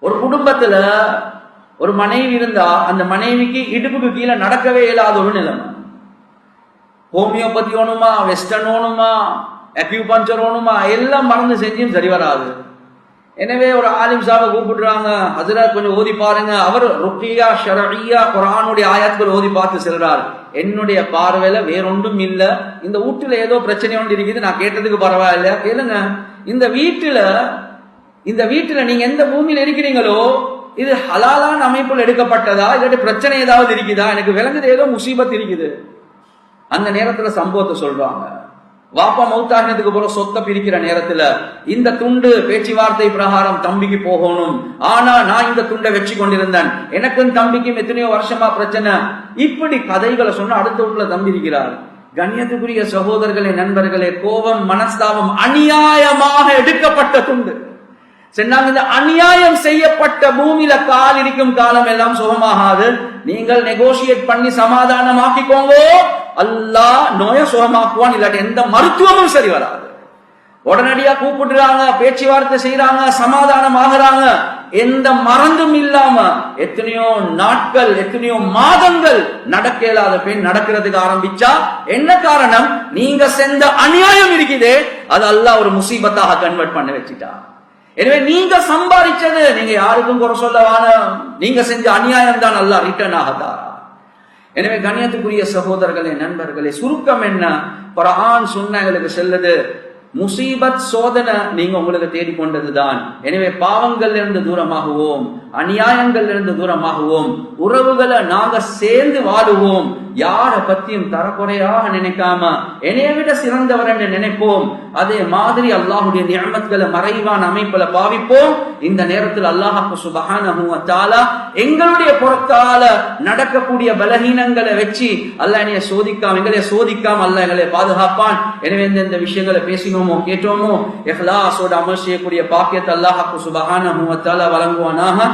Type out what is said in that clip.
ஒரு குடும்பத்துல ஒரு மனைவி இருந்தா அந்த மனைவிக்கு இடுப்புக்கு கீழே நடக்கவே இயலாத ஒரு நிலைமை. ஹோமியோபதி ஓணுமா வெஸ்டர்ன் ஓணுமா அக்யூபஞ்சர் ஓணுமா எல்லாம் மறந்து செஞ்சும் சரி வராது. எனவே ஒரு ஆலிம் சாபை கூப்பிடுறாங்க ஹசரத் கொஞ்சம் ஓதி பாருங்க. அவர் ருக்கியா ஷரஇயா குரானுடைய ஆயத்துக்கள் ஓதி பார்த்து செல்றார். என்னுடைய பார்வையில வேறொன்றும் இல்லை. இந்த வீட்டுல ஏதோ பிரச்சனை ஒன்று இருக்குது. நான் கேட்டதுக்கு பரவாயில்ல. கேளுங்க. இந்த வீட்டுல இந்த வீட்டில் நீங்க எந்த பூமியில் இருக்கிறீங்களோ இது ஹலாலான அமைப்பில் எடுக்கப்பட்டதா? இல்லாட்டி பிரச்சனை ஏதாவது இருக்குதா? எனக்கு விளங்குது ஏதோ முசீபத் இருக்குது. அந்த நேரத்துல சம்பவத்தை சொல்றாங்க. வாப்பா மௌத்தாகினதுக்கு போற சொத்தை பிரிக்கிற நேரத்துல இந்த துண்டு பேச்சுவார்த்தை பிரகாரம் தம்பிக்கு போகணும். ஆனா நான் இந்த துண்டை வச்சு கொண்டிருந்தேன். எனக்கும் தம்பிக்கும் எத்தனையோ வருஷமா பிரச்சனை. இப்படி கதைகளை சொன்னா அடுத்த வீட்டுல தம்பி இருக்கிறார். கண்ணியத்துக்குரிய சகோதரர்களே நண்பர்களே கோபம் மனஸ்தாபம் அநியாயமாக எடுக்கப்பட்ட துண்டு. சென்றாங்க இந்த அநியாயம் செய்யப்பட்ட பூமியில கால் இருக்கும் காலம் எல்லாம் சுகமாகாது. நீங்கள் நெகோசியேட் பண்ணி சமாதானமாக்கிக்கோங்க. அல்லா நோய சுகமாக்குவான் இல்லாட்டி எந்த மருத்துவமும் சரி வராது. உடனடியா கூப்பிடுறாங்க பேச்சுவார்த்தை செய்யறாங்க சமாதானம் ஆகுறாங்க எந்த மறந்தும் இல்லாம எத்தனையோ நாட்கள் எத்தனையோ மாதங்கள் நடக்க இயலாத பெண் நடக்கிறதுக்கு ஆரம்பிச்சா என்ன காரணம்? நீங்க செஞ்ச அநியாயம் இருக்குதே. அது அல்லாஹ் ஒரு முசீபத்தாக கன்வெர்ட் பண்ண வச்சுட்டா. எனவே நீங்க சம்பாதிச்சது நீங்க யாருக்கும் குறை சொல்ல வேணாம். நீங்க செஞ்ச அநியாயம் தான் நல்லா ரிட்டர்ன் ஆகதா? எனவே கண்ணியத்துக்குரிய சகோதரர்களே நண்பர்களே சுருக்கம் என்ன? பரஹான் சொன்ன எங்களுக்கு செல்லுது. முசீபத் சோதனை நீங்க உங்களுக்கு தேடிக்கொண்டதுதான் எனவே பாவங்கள் இருந்து தூரமாகுவோம் அநியாயங்கள் இருந்து தூரமாகுவோம் உறவுகளை நாங்க சேர்ந்து வாழுவோம் யார பத்தியும் தரக்குறையாக நினைக்காம என்னைய விட சிறந்தவர் என்று நினைப்போம். அதே மாதிரி அல்லாஹுடைய நியமத்களை மறைவான அமைப்புல பாவிப்போம். இந்த நேரத்தில் அல்லாஹாக்கு சுபகான எங்களுடைய பொறுத்தால நடக்கக்கூடிய பலகீனங்களை வச்சு அல்லாஹ் என்னைய சோதிக்காம எங்களை சோதிக்காம அல்லாஹ் எங்களை பாதுகாப்பான். எனவே இந்த விஷயங்களை பேசினோம். கேட்டோமோ இஹ்லாஸோட அமல் செய்யக்கூடிய பாக்கியத்தை அல்லாஹாக்கு சுபஹானஹு வ வழங்குவானாக